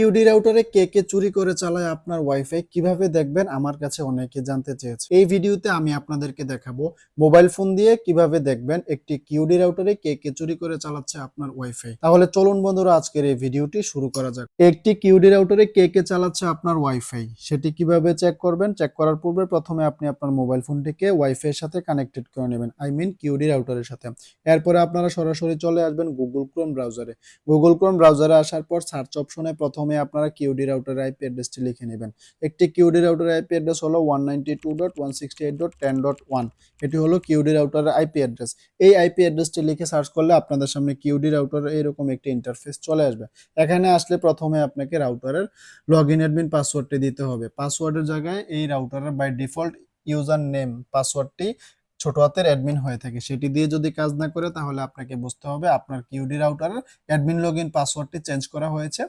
QD রাউটারে কে কে চুরি করে চালায় আপনার ওয়াইফাই কীভাবে দেখবেন? আমার কাছে অনেকে জানতে চেয়েছে। এই ভিডিওতে আমি আপনাদেরকে দেখাবো মোবাইল ফোন দিয়ে কীভাবে দেখবেন একটি কিউডি রাউটারে কে কে চুরি করে চালাচ্ছে আপনার ওয়াইফাই তাহলে চলুন বন্ধুরা, আজকের এই ভিডিওটি শুরু করা যাক। একটি কিউডি রাউটারে কে কে চালাচ্ছে আপনার ওয়াইফাই সেটি কীভাবে চেক করবেন? চেক করার পূর্বে প্রথমে আপনি আপনার মোবাইল ফোনটিকে ওয়াইফাই এর সাথে কানেক্টেড করে নেবেন। আই মিন কিউডি রাউটারের সাথে। এরপরে আপনারা সরাসরি চলে আসবেন গুগল ক্রোম ব্রাউজারে গুগল ক্রোম ব্রাউজারে আসার পর সার্চ অপশনে প্রথমে আপনারা কিউডি রাউটার আইপি অ্যাড্রেসটি লিখে নেবেন। একটি কিউডি রাউটার আইপি অ্যাড্রেস হলো ওয়ান এটি হলো কিউডি রাউটারের আইপি অ্যাড্রেস এই আইপি অ্যাড্রেসটি লিখে সার্চ করলে আপনাদের সামনে কিউডি রাউটার এরকম একটি ইন্টারফেস চলে আসবে। এখানে আসলে প্রথমে আপনাকে রাউটারের লগ ইন অ্যাডমিন পাসওয়ার্ডটি দিতে হবে। পাসওয়ার্ডের জায়গায় এই রাউটারের বাই ডিফল্ট ইউজার নেম পাসওয়ার্ডটি ছোট হাতের অ্যাডমিন হয়ে থাকে। সেটি দিয়ে যদি কাজ না করে তাহলে আপনাকে বুঝতে হবে আপনার কিউডি রাউটারের অ্যাডমিন লগ ইন পাসওয়ার্ডটি চেঞ্জ করা হয়েছে।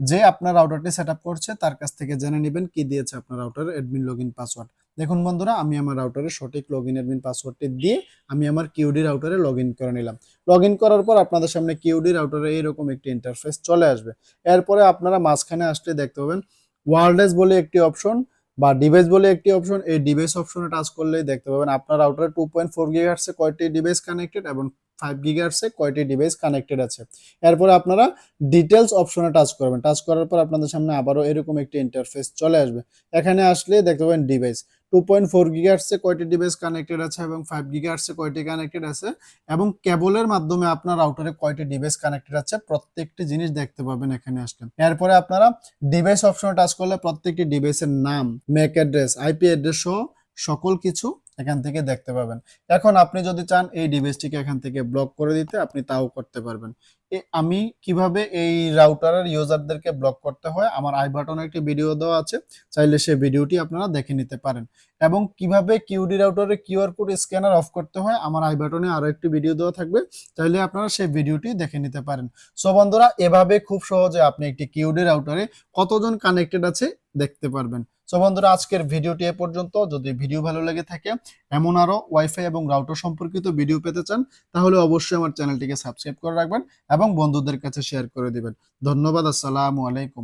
যে আপনার রাউটারটি সেট করছে, তার কাছ থেকে জেনে নেবেন কি দিয়েছে আপনার রাউটারের অ্যাডমিন লগ পাসওয়ার্ড দেখুন বন্ধুরা, আমি আমার রাউটারের সঠিক লগ ইন অ্যাডমিন পাসওয়ার্ডটি দিয়ে আমি আমার কিউডি রাউটারে লগ করে নিলাম। লগ করার পর আপনাদের সামনে কিউডি রাউটারে এইরকম একটি ইন্টারফেস চলে আসবে। এরপরে আপনারা মাঝখানে আসলে দেখতে পাবেন ওয়ারলেস বলে একটি অপশন বা ডিভাইস বলে একটি অপশন এই ডিভাইস অপশনে টাচ করলেই দেখতে পাবেন আপনার রাউটারে টু পয়েন্ট ফোর গিগার্সে কয়টি ডিভাইস কানেক্টেড এবং ফাইভ গিগার্সে কয়টি ডিভাইস কানেক্টেড আছে। এরপরে আপনারা ডিটেলস অপশনে টাচ করবেন। টাচ করার পর আপনাদের সামনে আবারও এরকম একটি ইন্টারফেস চলে আসবে। এখানে আসলে দেখতে পাবেন ডিভাইস টু পয়েন্ট ফোর গিগার্সে কয়টি ডিভাইস কানেক্টেড আছে এবং ফাইভ গিগার্সে কয়টি কানেক্টেড আছে এবং কেবলের মাধ্যমে আপনার রাউটারে কয়টি ডিভাইস কানেক্টেড আছে প্রত্যেকটি জিনিস দেখতে পাবেন এখানে আসলে। এরপরে আপনারা ডিভাইস অপশনে টাচ করলে প্রত্যেকটি ডিভাইসের নাম ম্যাক অ্যাড্রেস আইপি অ্যাড্রেস সহ সকল কিছু এখান থেকে দেখতে পাবেন। এখন আপনি যদি চান এই ডিভাইসটিকে এখান থেকে ব্লক করে দিতে, আপনি তাও করতে পারবেন। আমি কীভাবে এই রাউটারের ইউজারদেরকে ব্লক করতে হয়, আমার আই বাটনে একটি ভিডিও দেওয়া আছে, চাইলে সেই ভিডিওটি আপনারা দেখে নিতে পারেন। এবং কীভাবে কিউডি রাউটারে কিউআর কোড স্ক্যানার অফ করতে হয়, আমার আই বাটনে আরও একটি ভিডিও দেওয়া থাকবে, চাইলে আপনারা সেই ভিডিওটি দেখে নিতে পারেন। সো বন্ধুরা, এভাবে খুব সহজে আপনি একটি কিউডি রাউটারে কতজন কানেক্টেড আছে দেখতে পারবেন। সো বন্ধুরা, আজকের ভিডিওটি এ পর্যন্ত। যদি ভিডিও ভালো লেগে থাকে, এমন আরও ওয়াইফাই এবং রাউটার সম্পর্কিত ভিডিও পেতে চান, তাহলে অবশ্যই আমার চ্যানেলটিকে সাবস্ক্রাইব করে রাখবেন এবং বন্ধুদের কাছে শেয়ার করে দিবেন। ধন্যবাদ আসসালামু আলাইকুম।